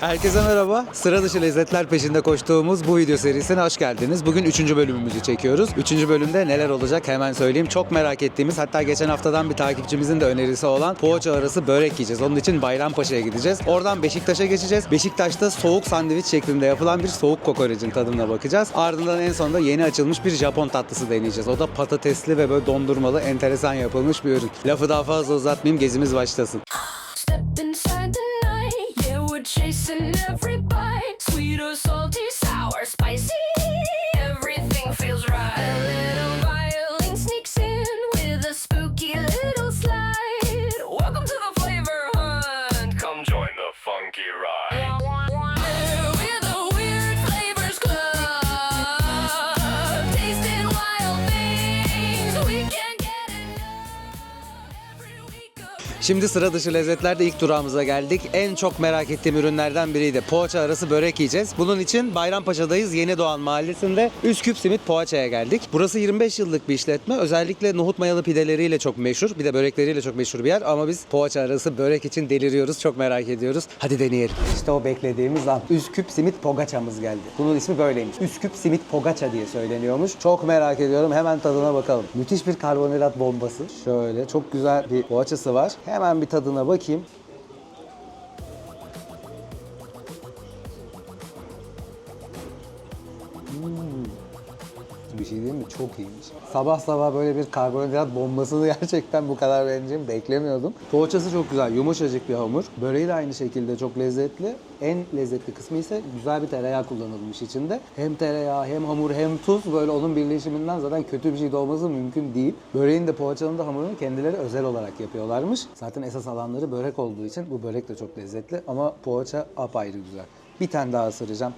Herkese merhaba. Sıra dışı lezzetler peşinde koştuğumuz bu video serisine hoş geldiniz. Bugün 3. bölümümüzü çekiyoruz. 3. bölümde neler olacak hemen söyleyeyim. Çok merak ettiğimiz hatta geçen haftadan bir takipçimizin de önerisi olan poğaça arası börek yiyeceğiz. Onun için Bayrampaşa'ya gideceğiz. Oradan Beşiktaş'a geçeceğiz. Beşiktaş'ta soğuk sandviç şeklinde yapılan bir soğuk kokorecin tadına bakacağız. Ardından en sonunda yeni açılmış bir Japon tatlısı deneyeceğiz. O da patatesli ve böyle dondurmalı enteresan yapılmış bir ürün. Lafı daha fazla uzatmayayım gezimiz başlasın. Şimdi sıra dışı lezzetlerde ilk durağımıza geldik. En çok merak ettiğim ürünlerden biriydi. Poğaça arası börek yiyeceğiz. Bunun için Bayrampaşa'dayız. Yeni Doğan Mahallesi'nde Üsküp Simit Poğaça'ya geldik. Burası 25 yıllık bir işletme. Özellikle nohut mayalı pideleriyle çok meşhur. Bir de börekleriyle çok meşhur bir yer. Ama biz poğaça arası börek için deliriyoruz. Çok merak ediyoruz. Hadi deneyelim. İşte o beklediğimiz an. Üsküp Simit Pogaça'mız geldi. Bunun ismi böyleymiş. Üsküp Simit Pogaça diye söyleniyormuş. Çok merak ediyorum. Hemen tadına bakalım. Müthiş bir karbonhidrat bombası. Şöyle çok güzel bir poğaçası var. Hemen bir tadına bakayım. Diyeyim mi? Çok iyiymiş. Sabah sabah böyle bir karbonhidrat bombasını gerçekten bu kadar beğeneceğimi beklemiyordum. Poğaçası çok güzel, yumuşacık bir hamur. Böreği de aynı şekilde çok lezzetli. En lezzetli kısmı ise güzel bir tereyağı kullanılmış içinde. Hem tereyağı, hem hamur, hem tuz böyle onun birleşiminden zaten kötü bir şey de olması mümkün değil. Böreğin de poğaçanın da hamurunu kendileri özel olarak yapıyorlarmış. Zaten esas alanları börek olduğu için bu börek de çok lezzetli ama poğaça apayrı güzel. Bir tane daha ısıracağım.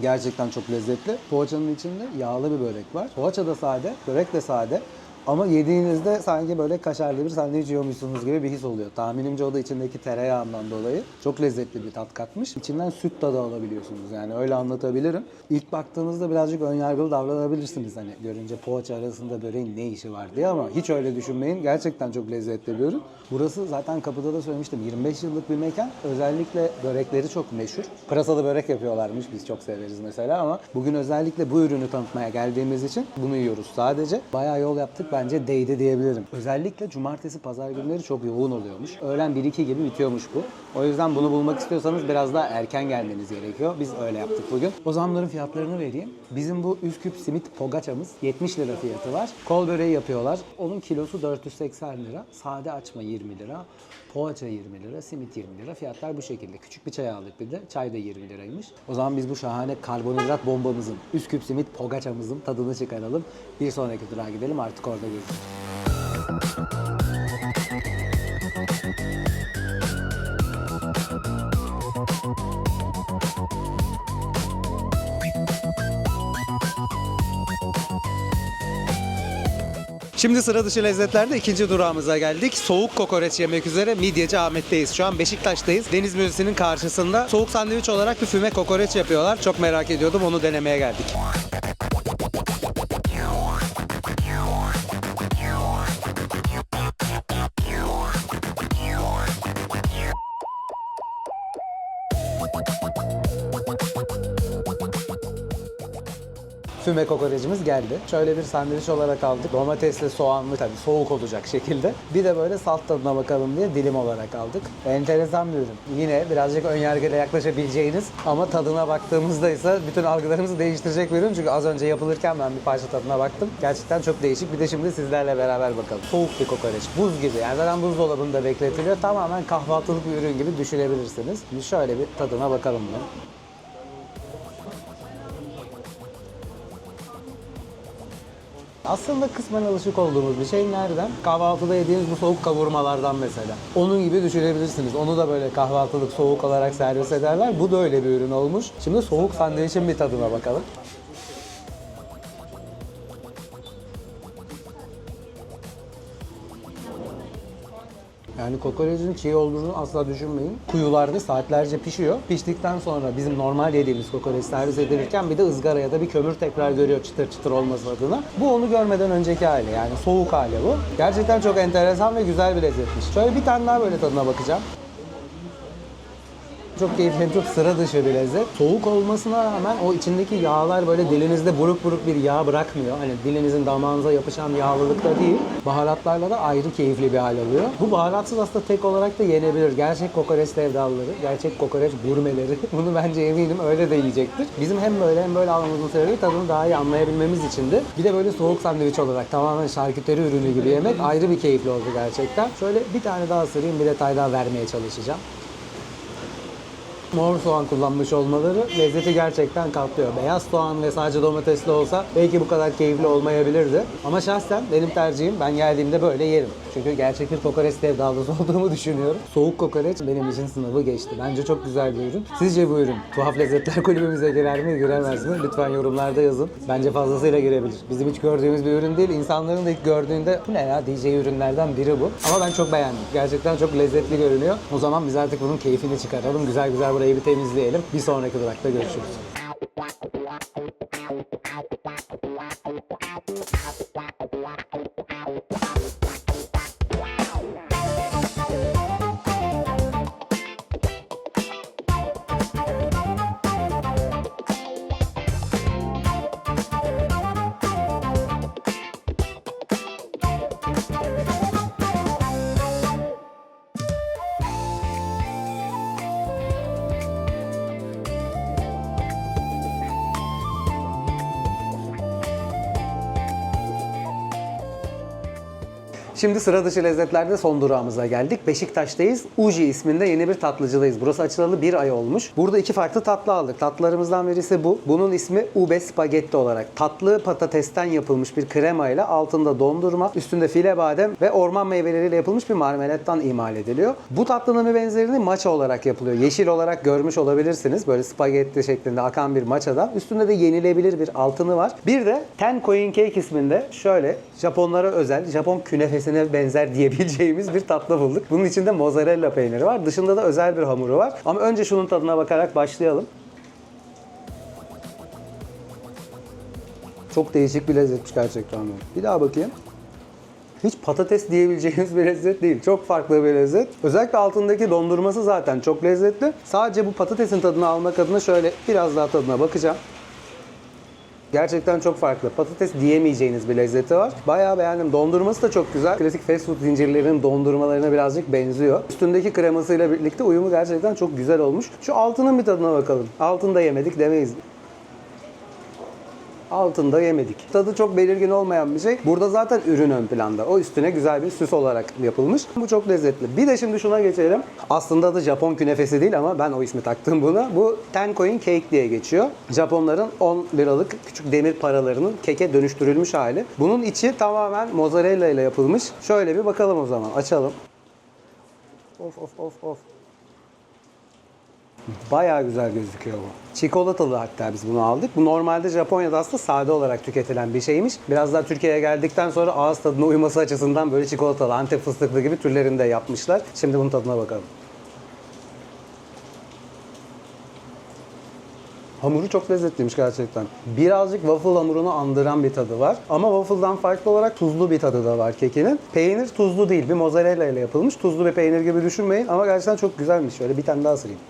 Gerçekten çok lezzetli. Poğaçanın içinde yağlı bir börek var. Poğaça da sade, börek de sade. Ama yediğinizde sanki böyle kaşarlı bir sandviç yiyormuşsunuz gibi bir his oluyor. Tahminimce o da içindeki tereyağından dolayı çok lezzetli bir tat katmış. İçinden süt tadı alabiliyorsunuz yani öyle anlatabilirim. İlk baktığınızda birazcık önyargılı davranabilirsiniz hani görünce poğaça arasında böreğin ne işi var diye ama hiç öyle düşünmeyin. Gerçekten çok lezzetli bir ürün. Burası zaten kapıda da söylemiştim 25 yıllık bir mekan. Özellikle börekleri çok meşhur. Pırasalı börek yapıyorlarmış biz çok severiz mesela ama bugün özellikle bu ürünü tanıtmaya geldiğimiz için bunu yiyoruz sadece. Bayağı yol yaptık bence değdi diyebilirim. Özellikle cumartesi pazar günleri çok yoğun oluyormuş. Öğlen 1-2 gibi bitiyormuş bu. O yüzden bunu bulmak istiyorsanız biraz daha erken gelmeniz gerekiyor. Biz öyle yaptık bugün. O zaman bunların fiyatlarını vereyim. Bizim bu Üsküp simit pogaçamız 70 lira fiyatı var. Kol böreği yapıyorlar. Onun kilosu 480 lira. Sade açma 20 lira. Poğaça 20 lira, simit 20 lira. Fiyatlar bu şekilde. Küçük bir çay aldık bir de. Çay da 20 liraymış. O zaman biz bu şahane karbonhidrat bombamızın, Üsküp simit pogaçamızın tadını çıkaralım. Bir sonraki durağa gidelim artık orada görüşürüz. Şimdi sıra dışı lezzetlerde ikinci durağımıza geldik. Soğuk kokoreç yemek üzere Midyeci Ahmet'teyiz. Şu an Beşiktaş'tayız. Deniz Müzesi'nin karşısında soğuk sandviç olarak bir füme kokoreç yapıyorlar. Çok merak ediyordum. Onu denemeye geldik. Füme kokorecimiz geldi. Şöyle bir sandviç olarak aldık. Domatesli, soğanlı tabii soğuk olacak şekilde. Bir de böyle salt tadına bakalım diye dilim olarak aldık. Enteresan bir ürün. Yine birazcık önyargıyla yaklaşabileceğiniz ama tadına baktığımızda ise bütün algılarımızı değiştirecek bir ürün. Çünkü az önce yapılırken ben bir parça tadına baktım. Gerçekten çok değişik. Bir de şimdi sizlerle beraber bakalım. Soğuk bir kokoreç. Buz gibi. Yani zaten buzdolabında bekletiliyor. Tamamen kahvaltılık bir ürün gibi düşünebilirsiniz. Şimdi şöyle bir tadına bakalım bunu. Aslında kısmen alışık olduğumuz bir şey nereden? Kahvaltıda yediğiniz bu soğuk kavurmalardan mesela. Onun gibi düşünebilirsiniz. Onu da böyle kahvaltılık soğuk olarak servis ederler. Bu da öyle bir ürün olmuş. Şimdi soğuk sandviçin bir tadına bakalım. Yani kokoreçin çiğ olduğunu asla düşünmeyin. Kuyularda saatlerce pişiyor. Piştikten sonra bizim normal yediğimiz kokoreç servis edilirken bir de ızgaraya da bir kömür tekrar görüyor çıtır çıtır olması adına. Bu onu görmeden önceki hali yani soğuk hali bu. Gerçekten çok enteresan ve güzel bir lezzetmiş. Şöyle bir tane daha böyle tadına bakacağım. Çok keyifli, hem çok sıra dışı bir lezzet. Soğuk olmasına rağmen o içindeki yağlar böyle dilinizde buruk buruk bir yağ bırakmıyor. Hani dilinizin damağınıza yapışan yağlılıkta değil. Baharatlarla da ayrı keyifli bir hal alıyor. Bu baharatsız aslında tek olarak da yenebilir. Gerçek kokoreç sevdalıları, gerçek kokoreç gurmeleri bunu bence eminim öyle de yiyecektir. Bizim hem böyle hem böyle almamızın sebebi tadını daha iyi anlayabilmemiz içindi. Bir de böyle soğuk sandviç olarak tamamen şarküteri ürünü gibi yemek ayrı bir keyifli oldu gerçekten. Şöyle bir tane daha ısırayım bir detay daha vermeye çalışacağım. Mor soğan kullanmış olmaları lezzeti gerçekten katlıyor. Beyaz soğan ve sadece domatesli olsa belki bu kadar keyifli olmayabilirdi. Ama şahsen benim tercihim ben geldiğimde böyle yerim. Çünkü gerçek bir kokoreç sevdalısı olduğumu düşünüyorum. Soğuk kokoreç benim için sınavı geçti. Bence çok güzel bir ürün. Sizce bu ürün Tuhaf Lezzetler Kulübümüze girer mi, giremez mi? Lütfen yorumlarda yazın. Bence fazlasıyla girebilir. Bizim hiç gördüğümüz bir ürün değil. İnsanların da ilk gördüğünde bu ne ya diyeceği ürünlerden biri bu. Ama ben çok beğendim. Gerçekten çok lezzetli görünüyor. O zaman biz artık bunun keyfini çıkaralım. Güzel güzel burayı bir temizleyelim. Bir sonraki durakta görüşürüz. Şimdi sıra dışı lezzetlerde son durağımıza geldik. Beşiktaş'tayız. Uji isminde yeni bir tatlıcıdayız. Burası açılalı bir ay olmuş. Burada iki farklı tatlı aldık. Tatlılarımızdan birisi bu. Bunun ismi ube spagetti olarak. Tatlı patatesten yapılmış bir krema ile altında dondurma, üstünde file badem ve orman meyveleriyle yapılmış bir marmelattan imal ediliyor. Bu tatlının bir benzerini maça olarak yapılıyor. Yeşil olarak görmüş olabilirsiniz. Böyle spagetti şeklinde akan bir maçadan. Üstünde de yenilebilir bir altını var. Bir de Ten Coin Cake isminde şöyle Japonlara özel, Japon künefesine benzer diyebileceğimiz bir tatlı bulduk. Bunun içinde mozzarella peyniri var. Dışında da özel bir hamuru var. Ama önce şunun tadına bakarak başlayalım. Çok değişik bir lezzetmiş gerçekten. Bir daha bakayım. Hiç patates diyebileceğimiz bir lezzet değil. Çok farklı bir lezzet. Özellikle altındaki dondurması zaten çok lezzetli. Sadece bu patatesin tadını almak adına şöyle biraz daha tadına bakacağım. Gerçekten çok farklı. Patates diyemeyeceğiniz bir lezzeti var. Bayağı beğendim. Dondurması da çok güzel. Klasik fast food zincirlerinin dondurmalarına birazcık benziyor. Üstündeki kremasıyla birlikte uyumu gerçekten çok güzel olmuş. Şu altının bir tadına bakalım. Altında yemedik demeyiz. Altında yemedik. Tadı çok belirgin olmayan bir şey. Burada zaten ürün ön planda. O üstüne güzel bir süs olarak yapılmış. Bu çok lezzetli. Bir de şimdi şuna geçelim. Aslında adı Japon künefesi değil ama ben o ismi taktım buna. Bu Tencoin Cake diye geçiyor. Japonların 10 liralık küçük demir paralarının keke dönüştürülmüş hali. Bunun içi tamamen mozzarella ile yapılmış. Şöyle bir bakalım o zaman. Açalım. Of of of of. Bayağı güzel gözüküyor bu. Çikolatalı hatta biz bunu aldık. Bu normalde Japonya'da aslında sade olarak tüketilen bir şeymiş. Biraz daha Türkiye'ye geldikten sonra ağız tadına uyması açısından böyle çikolatalı, antep fıstıklı gibi türlerini de yapmışlar. Şimdi bunun tadına bakalım. Hamuru çok lezzetliymiş gerçekten. Birazcık waffle hamurunu andıran bir tadı var. Ama waffle'dan farklı olarak tuzlu bir tadı da var kekinin. Peynir tuzlu değil. Bir mozzarella ile yapılmış. Tuzlu bir peynir gibi düşünmeyin. Ama gerçekten çok güzelmiş. Şöyle bir tane daha ısırayım.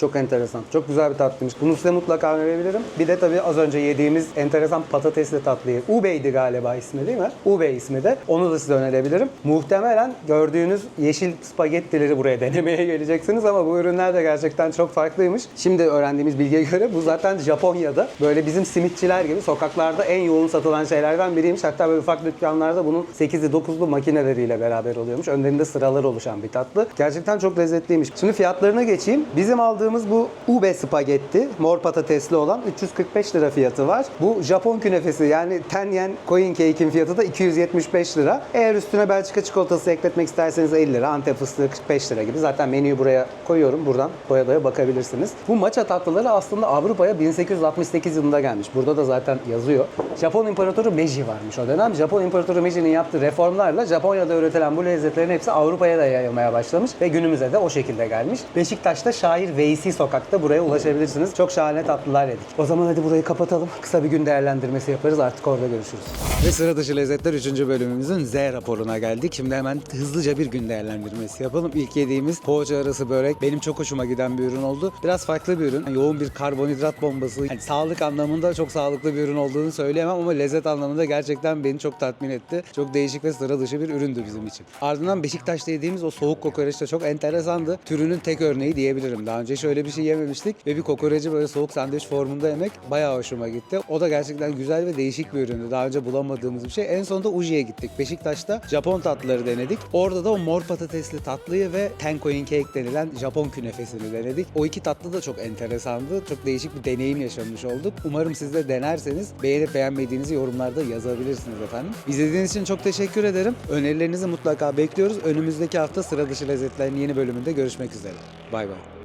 Çok enteresan. Çok güzel bir tatlıymış. Bunu size mutlaka önerebilirim. Bir de tabii az önce yediğimiz enteresan patatesli tatlıyı. Ube'ydi galiba ismi değil mi? Ube ismi de. Onu da size önerebilirim. Muhtemelen gördüğünüz yeşil spagettileri buraya denemeye geleceksiniz ama bu ürünler de gerçekten çok farklıymış. Şimdi öğrendiğimiz bilgiye göre bu zaten Japonya'da böyle bizim simitçiler gibi sokaklarda en yoğun satılan şeylerden biriymiş. Hatta böyle ufak dükkanlarda bunun 8'li 9'lu makineleriyle beraber oluyormuş. Önlerinde sıralar oluşan bir tatlı. Gerçekten çok lezzetliymiş. Şimdi fiyatlarına geçeyim. Bizim aldığımız aldığımız bu ube spagetti, mor patatesli olan 345 lira fiyatı var. Bu Japon künefesi yani ten yen coin cake'in fiyatı da 275 lira. Eğer üstüne Belçika çikolatası ekletmek isterseniz 50 lira, Antep fıstığı 45 lira gibi. Zaten menüyü buraya koyuyorum. Buradan doya bakabilirsiniz. Bu matcha tatlıları aslında Avrupa'ya 1868 yılında gelmiş. Burada da zaten yazıyor. Japon İmparatoru Meiji varmış o dönem. Japon İmparatoru Meiji'nin yaptığı reformlarla Japonya'da üretilen bu lezzetlerin hepsi Avrupa'ya da yayılmaya başlamış ve günümüze de o şekilde gelmiş. Beşiktaş'ta Şair Veysi sokakta buraya ulaşabilirsiniz. Çok şahane tatlılar yedik. O zaman hadi burayı kapatalım. Kısa bir gün değerlendirmesi yaparız. Artık orada görüşürüz. Ve sıra dışı lezzetler 3. bölümümüzün Z raporuna geldik. Şimdi hemen hızlıca bir gün değerlendirmesi yapalım. İlk yediğimiz poğaça arası börek benim çok hoşuma giden bir ürün oldu. Biraz farklı bir ürün. Yoğun bir karbonhidrat bombası. Yani sağlık anlamında çok sağlıklı bir ürün olduğunu söyleyemem ama lezzet anlamında gerçekten beni çok tatmin etti. Çok değişik ve sıra dışı bir üründü bizim için. Ardından Beşiktaş'ta yediğimiz o soğuk kokoreç de çok enteresandı. Türünün tek örneği diyebilirim. Daha önce şöyle bir şey yememiştik ve bir kokoreci böyle soğuk sandviç formunda yemek bayağı hoşuma gitti. O da gerçekten güzel ve değişik bir üründü. Daha önce bulamadığımız bir şey. En sonunda Uji'ye gittik. Beşiktaş'ta Japon tatlıları denedik. Orada da o mor patatesli tatlıyı ve tenkoin cake denilen Japon künefesini denedik. O iki tatlı da çok enteresandı. Çok değişik bir deneyim yaşamış olduk. Umarım siz de denerseniz beğenip beğenmediğinizi yorumlarda yazabilirsiniz efendim. İzlediğiniz için çok teşekkür ederim. Önerilerinizi mutlaka bekliyoruz. Önümüzdeki hafta sıra dışı lezzetlerin yeni bölümünde görüşmek üzere. Bay bay.